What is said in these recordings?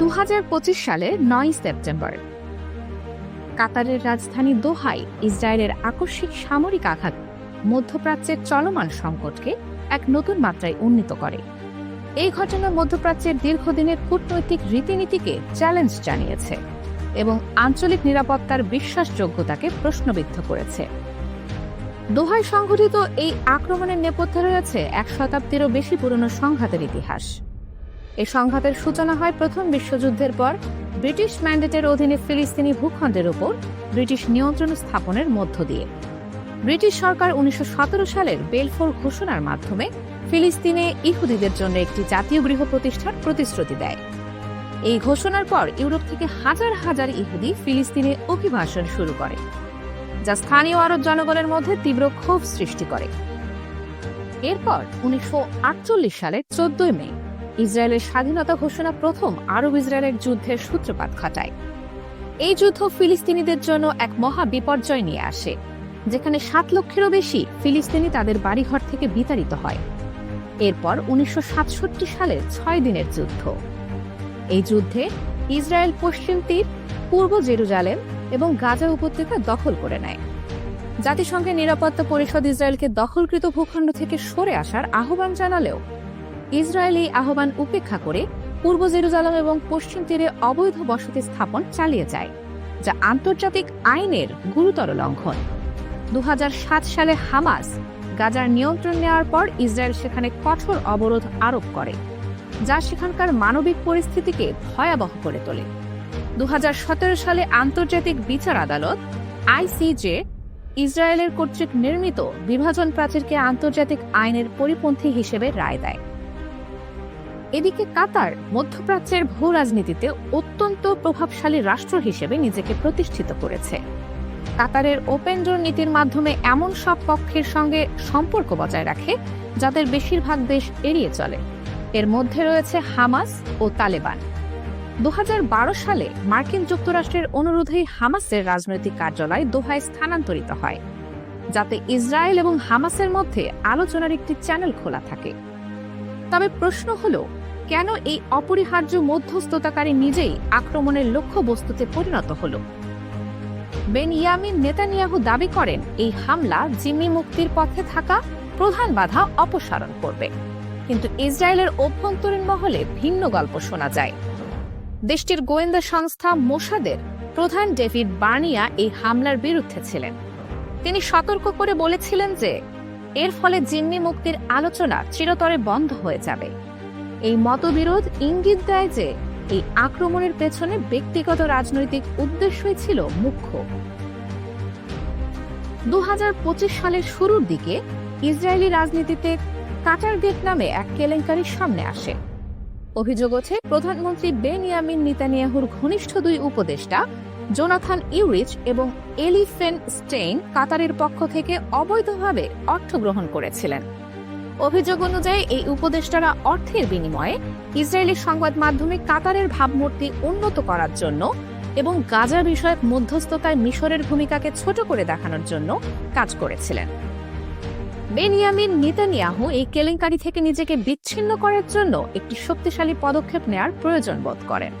দু হাজার পঁচিশ সালের নয় সেপ্টেম্বর। কাতারের রাজধানী দোহায় ইসরায়েলের আকস্মিক সামরিক আঘাত মধ্যপ্রাচ্যের চলমান সংকটকে এক নতুন মাত্রায় উন্নীত করে। এই ঘটনা মধ্যপ্রাচ্যের দীর্ঘদিনের কূটনৈতিক রীতিনীতিকে চ্যালেঞ্জ জানিয়েছে এবং আঞ্চলিক নিরাপত্তার বিশ্বাসযোগ্যতাকে প্রশ্নবিদ্ধ করেছে। দোহায় সংঘটিত এই আক্রমণের নেপথ্যে রয়েছে এক শতাব্দীরও বেশি পুরনো সংঘাতের ইতিহাস। এই সংঘাতের সূচনা হয় প্রথম বিশ্বযুদ্ধের পর। ব্রিটিশ ম্যান্ডেটের অধীনে ফিলিস্তিনি ভূখণ্ডের উপর ব্রিটিশ নিয়ন্ত্রণ স্থাপনের মধ্য দিয়ে। ব্রিটিশ সরকার উনিশশো সতেরো সালের বেলফোর ঘোষণার মাধ্যমে ফিলিস্তিনে ইহুদিদের জন্য একটি জাতীয় গৃহ প্রতিষ্ঠার প্রতিশ্রুতি দেয়। এই ঘোষণার পর ইউরোপ থেকে হাজার হাজার ইহুদি ফিলিস্তিনে অভিবাসন শুরু করে, যা স্থানীয় আরব জনগণের মধ্যে তীব্র ক্ষোভ সৃষ্টি করে। এরপর উনিশশো সালের চোদ্দই মে ইসরায়েলের স্বাধীনতা ঘোষণা প্রথম আরব ইসরায়েলের যুদ্ধের সূত্রপাত ঘটায়। এই যুদ্ধ ফিলিস্তিনিদের জন্য এক মহা বিপর্যয় নিয়ে আসে, যেখানে সাত লক্ষেরও বেশি ফিলিস্তিনি তাদের বাড়িঘর থেকে বিতাড়িত হয়। এরপর উনিশশো সালের ছয় দিনের যুদ্ধ। এই যুদ্ধে ইসরায়েল পশ্চিম তীর, পূর্ব জেরুজালেম এবং গাজা উপত্যকা দখল করে নেয়। জাতিসংঘের নিরাপত্তা পরিষদ ইসরায়েলকে দখলকৃত ভূখণ্ড থেকে সরে আসার আহ্বান জানালেও ইসরায়েল আহ্বান উপেক্ষা করে পূর্ব জেরুজালেম এবং পশ্চিম তীরে অবৈধ বসতি স্থাপন চালিয়ে যায়, যা আন্তর্জাতিক আইনের গুরুতর লঙ্ঘন। দু হাজার সাত সালে হামাস গাজার নিয়ন্ত্রণ নেওয়ার পর ইসরায়েল সেখানে কঠোর অবরোধ আরোপ করে, যা সেখানকার মানবিক পরিস্থিতিকে ভয়াবহ করে তোলে। দু হাজার সতেরো সালে আন্তর্জাতিক বিচার আদালত আইসিজে ইসরায়েলের কর্তৃক নির্মিত বিভাজন প্রাচীরকে আন্তর্জাতিক আইনের পরিপন্থী হিসেবে রায় দেয়। এদিকে কাতার মধ্যপ্রাচ্যের ভূ রাজনীতিতে অত্যন্ত প্রভাবশালী রাষ্ট্র হিসেবে নিজেকে প্রতিষ্ঠিত করেছে। কাতারের ওপেন ডোর নীতির মাধ্যমে এমন সব পক্ষের সঙ্গে সম্পর্ক বজায় রাখে, যাদের বেশিরভাগ দেশ এড়িয়ে চলে। এর মধ্যে রয়েছে হামাস ও তালেবান। দু হাজার বারো সালে মার্কিন যুক্তরাষ্ট্রের অনুরোধেই হামাসের রাজনৈতিক কার্যালয় দোহায় স্থানান্তরিত হয়, যাতে ইসরায়েল এবং হামাসের মধ্যে আলোচনার একটি চ্যানেল খোলা থাকে। তবে প্রশ্ন হলো কেন এই অপরিহার্য মধ্যস্থতাকারী নিজেই আক্রমণের লক্ষ্য বস্তুতে পরিণত হল? বেন ইয়ামিন নেতানিয়াহু দাবি করেন, এই হামলা জিম্মি মুক্তির পথে থাকা প্রধান বাধা অপসারণ করবে। কিন্তু ইসরায়েলের অভ্যন্তরীণ মহলে ভিন্ন গল্প শোনা যায়। দেশটির গোয়েন্দা সংস্থা মোসাদের প্রধান ডেভিড বার্নিয়া এই হামলার বিরুদ্ধে ছিলেন। তিনি সতর্ক করে বলেছিলেন যে, এর ফলে জিম্মি মুক্তির আলোচনা চিরতরে বন্ধ হয়ে যাবে। এই মতবিরোধ ইঙ্গিত দেয় যে, এই আক্রমণের পেছনে ব্যক্তিগত রাজনৈতিক উদ্দেশ্যই ছিল মুখ্য। দুহাজার পঁচিশ সালের শুরুর দিকে ইসরায়েলি রাজনীতিতে কাটার গেট নামে এক কেলেঙ্কারির সামনে আসে। অভিযোগ ওঠে, প্রধানমন্ত্রী বেনিয়ামিন নিতানিয়াহুর ঘনিষ্ঠ দুই উপদেষ্টা, জোনাথান ইউরিচ এবং এলিফেন স্টেইন কাতারের পক্ষ থেকে অবৈধভাবে অর্থ গ্রহণ করেছিলেন। অভিযোগ অনুযায়ী এই উপদেষ্টারা অর্থের বিনিময়ে ইসরায়েলি সংবাদ মাধ্যমে কাতারের ভাবমূর্তি উন্নত করার জন্য এবং গাজা বিষয়ক মধ্যস্থতায় মিশরের ভূমিকাকে ছোট করে দেখানোর জন্য কাজ করেছিলেন। বেনিয়ামিন নেতানিয়াহু এই কেলেঙ্কারি থেকে নিজেকে বিচ্ছিন্ন করার জন্য একটি শক্তিশালী পদক্ষেপ নেয়ার প্রয়োজন বোধ করেন।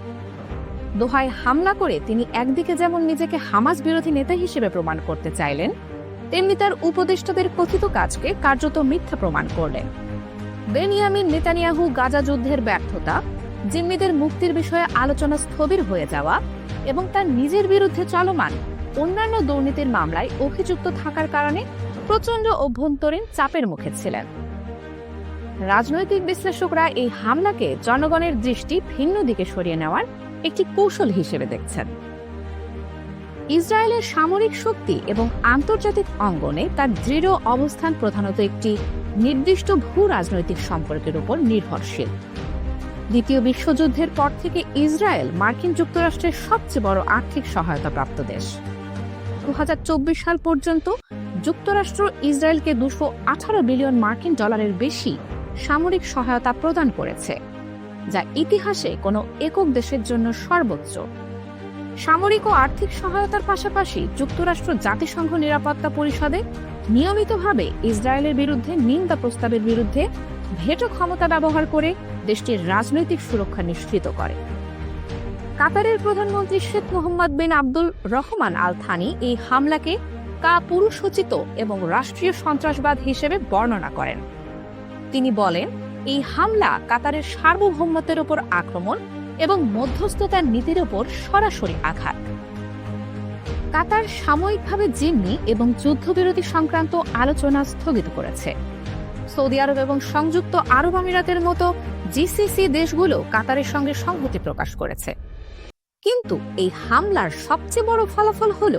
দোহায় হামলা করে তিনি একদিকে যেমন নিজেকে হামাস বিরোধী নেতা হিসেবে প্রমাণ করতে চাইলেন তেমনি তার উপদেষ্টাদের কথিত কাজকে কার্যত মিথ্যা প্রমাণ করলেন। বেনিয়ামিন নেতানিয়াহু গাজা যুদ্ধের ব্যর্থতা, জিম্মিদের মুক্তির বিষয়ে আলোচনা স্থবির হয়ে যাওয়া এবং তার নিজের বিরুদ্ধে চলমান অন্যান্য দুর্নীতির মামলায় অভিযুক্ত থাকার কারণে প্রচণ্ড অভ্যন্তরীণ চাপের মুখে ছিলেন। রাজনৈতিক বিশ্লেষকরা এই হামলাকে জনগণের দৃষ্টি ভিন্ন দিকে সরিয়ে নেওয়ার একটি কৌশল হিসেবে দেখছেন। ইসরায়েলের সামরিক শক্তি এবং আন্তর্জাতিক অঙ্গনে তার দৃঢ় অবস্থান প্রধানত একটি নির্দিষ্ট ভূ রাজনৈতিক সম্পর্কের উপর নির্ভরশীল। দ্বিতীয় বিশ্বযুদ্ধের পর থেকে ইসরায়েল মার্কিন যুক্তরাষ্ট্রের সবচেয়ে বড় আর্থিক সহায়তা প্রাপ্ত দেশ। দু হাজার চব্বিশ সাল পর্যন্ত যুক্তরাষ্ট্র ইসরায়েলকে দুশো আঠারো বিলিয়ন মার্কিন ডলারের বেশি সামরিক সহায়তা প্রদান করেছে, যা ইতিহাসে কোনো একক দেশের জন্য সর্বোচ্চ। সামরিক ও আর্থিক সহায়তার পাশাপাশি যুক্তরাষ্ট্র জাতিসংঘ নিরাপত্তা পরিষদে নিয়মিতভাবে ইসরায়েলের বিরুদ্ধে নিন্দা প্রস্তাবের বিরুদ্ধে ভেটো ক্ষমতা ব্যবহার করে দেশটির রাজনৈতিক সুরক্ষা নিশ্চিত করে। কাতারের প্রধানমন্ত্রী Sheikh Mohammed bin Abdul Rahman Al Thani এই হামলাকে কা পুরুষোচিত এবং রাষ্ট্রীয় সন্ত্রাসবাদ হিসেবে বর্ণনা করেন। তিনি বলেন, এই হামলা কাতারের সার্বভৌমত্বের ওপর আক্রমণ এবং মধ্যস্থতার নীতির ওপর সরাসরি আঘাত। কাতার সাময়িকভাবে জিম্মি এবং যুদ্ধবিরতি সংক্রান্ত আলোচনা স্থগিত করেছে। সৌদি আরব এবং সংযুক্ত আরব আমিরাতের মতো জিসিসি দেশগুলো কাতারের সঙ্গে সংহতি প্রকাশ করেছে। কিন্তু এই হামলার সবচেয়ে বড় ফলাফল হল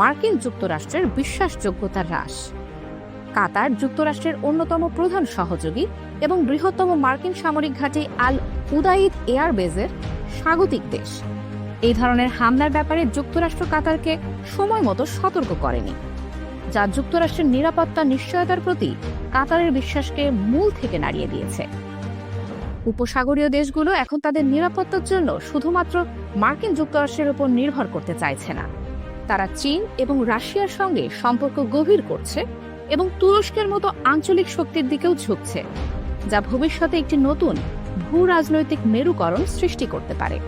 মার্কিন যুক্তরাষ্ট্রের বিশ্বাসযোগ্যতার হ্রাস। কাতার যুক্তরাষ্ট্রের অন্যতম প্রধান সহযোগী এবং বৃহত্তম মার্কিন সামরিক ঘাঁটি আল উদাইদ এয়ারবেজের স্বাগতিক দেশ। এই ধরনের হামলার ব্যাপারে যুক্তরাষ্ট্র কাতারকে সময় মতো সতর্ক করেনি, যা যুক্তরাষ্ট্রের নিরাপত্তা নিশ্চয়তার প্রতি কাতারের বিশ্বাসকে মূল থেকে নাড়িয়ে দিয়েছে। উপসাগরীয় দেশগুলো এখন তাদের নিরাপত্তার জন্য শুধুমাত্র মার্কিন যুক্তরাষ্ট্রের উপর নির্ভর করতে চাইছে না। তারা চীন এবং রাশিয়ার সঙ্গে সম্পর্ক গভীর করছে এবং তুরস্কের মতো আঞ্চলিক শক্তির দিকেও ঝুঁকছে, যা ভবিষ্যতে একটি নতুন ভূ রাজনৈতিক মেরুকরণ সৃষ্টি করতে পারে।